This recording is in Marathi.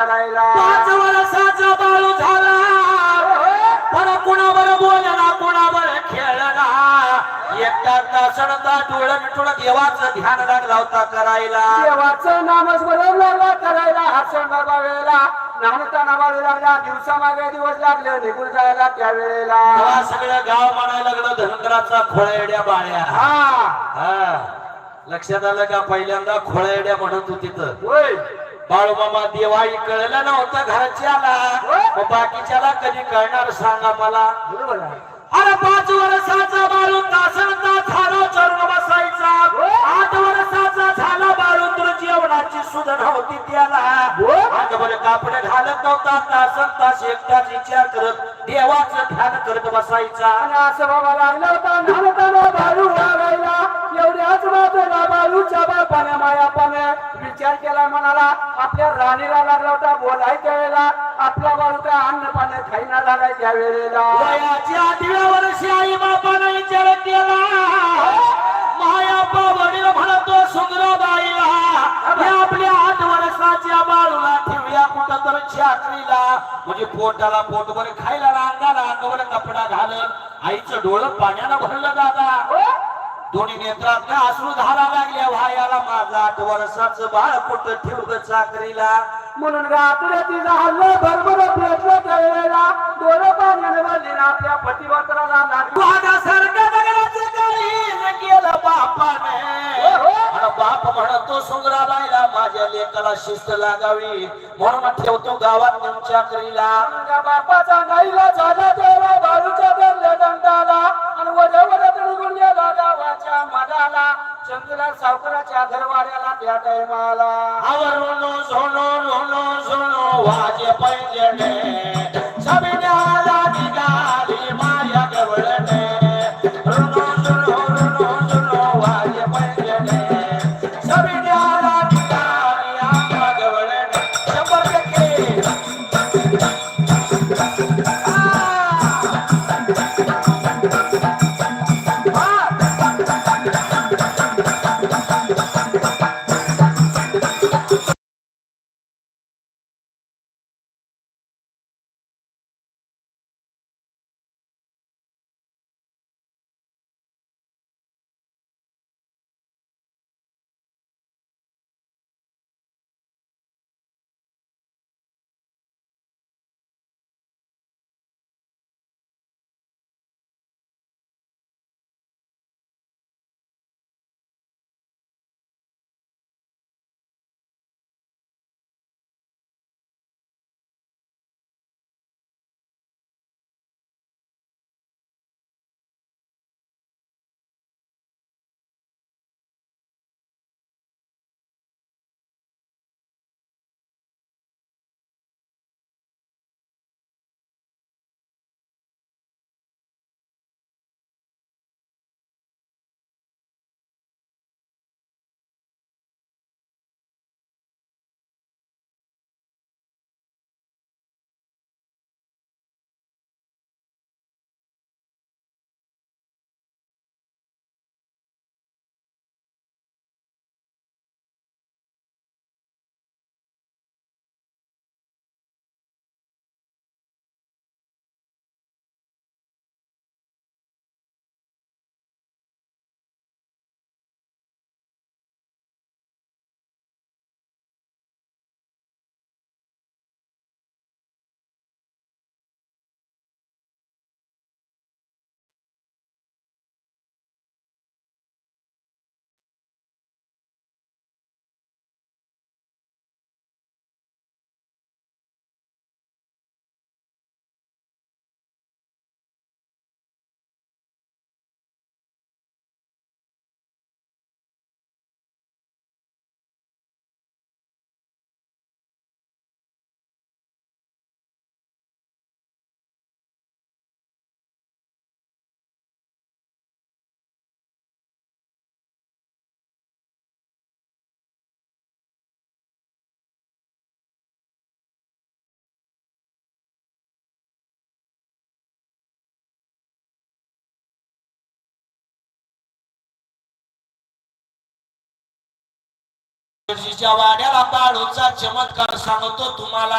करायला. पाच वर्षाचा बाळू झाला. पण कुणावर बोलला कुणावर खेळला. एकटा तासणता डोळं मिटून देवाचं ध्यान लागला होता करायला. देवाचं नामच बरोबर लागला करायला. नाहनता वाढू लागला. दिवसामागे दिवस लागले निघून जायला त्या वेळेला. तेव्हा सगळं गाव म्हणायला लागलं खोळ्या बाळ्या. हा. हा. लक्षात आलं का? पहिल्यांदा खोळ्या म्हणत होती तर. बाळूमामा देवाई कळलं नव्हतं घरच्याला. बाकीच्याला कधी कळणार सांगा मला? अरे पाच वर्षाचा बाळू तासन तास झाला चरण बसायचा. आठ वर्षाचा झाला बाळू तर जेवणाची सुद्धा नव्हती त्याला अंगभर कापड घालत नव्हता तासन तास एकटाच विचार करत देवाचं ध्यान करत बसायचा. आणि असं बाबा लागला होता बालू वागायला एवढ्याच बाजूला बालूच्या बापाने मायापाने विचार केला म्हणाला आपल्या राणीला लागला होता बोलायच्या वेळेला आपला बालू काय अन्न पाणी खाईना झालाय त्या वेळेला. वयाच्या आठव्या वर्षी आई बापाने विचार केला. मायापा वडील म्हणतो हे आपल्या आठ वर्षाच्या बाळूला ठेवूया कुठं तर चाकरीला म्हणजे पोटाला पोटभर खायला अंगाला अंगावर कपडा घालत आईचं डोळं पाण्याला भरलं दादा. दोन्ही नेत्रात लागल्या भायाला माझं आठ वर्षाचं बाळ कुठं ठेवलं चाकरीला? म्हणून रात्र तिचा हल्ला भरभर प्रयत्न केलेला डोळं पाण्याने आपल्या पतिवत्राला केलं बापाने. बाप म्हणतो सुंदराबाईला माझ्या लेकाला शिस्त लागावी. म्हणून ठेवतो गावात नेऊन चाकरीला. बापाचा गाईला झाला तेव्हा बाळूच्या दरल्या दंडाला मधाला चंद्रला सावकाराच्या दरवाड्याला त्या टायमाला आवरून सोनो झोनो झोनो वाजे पैजे सभी वाड्याला बाळूचा चमत्कार सांगतो तुम्हाला.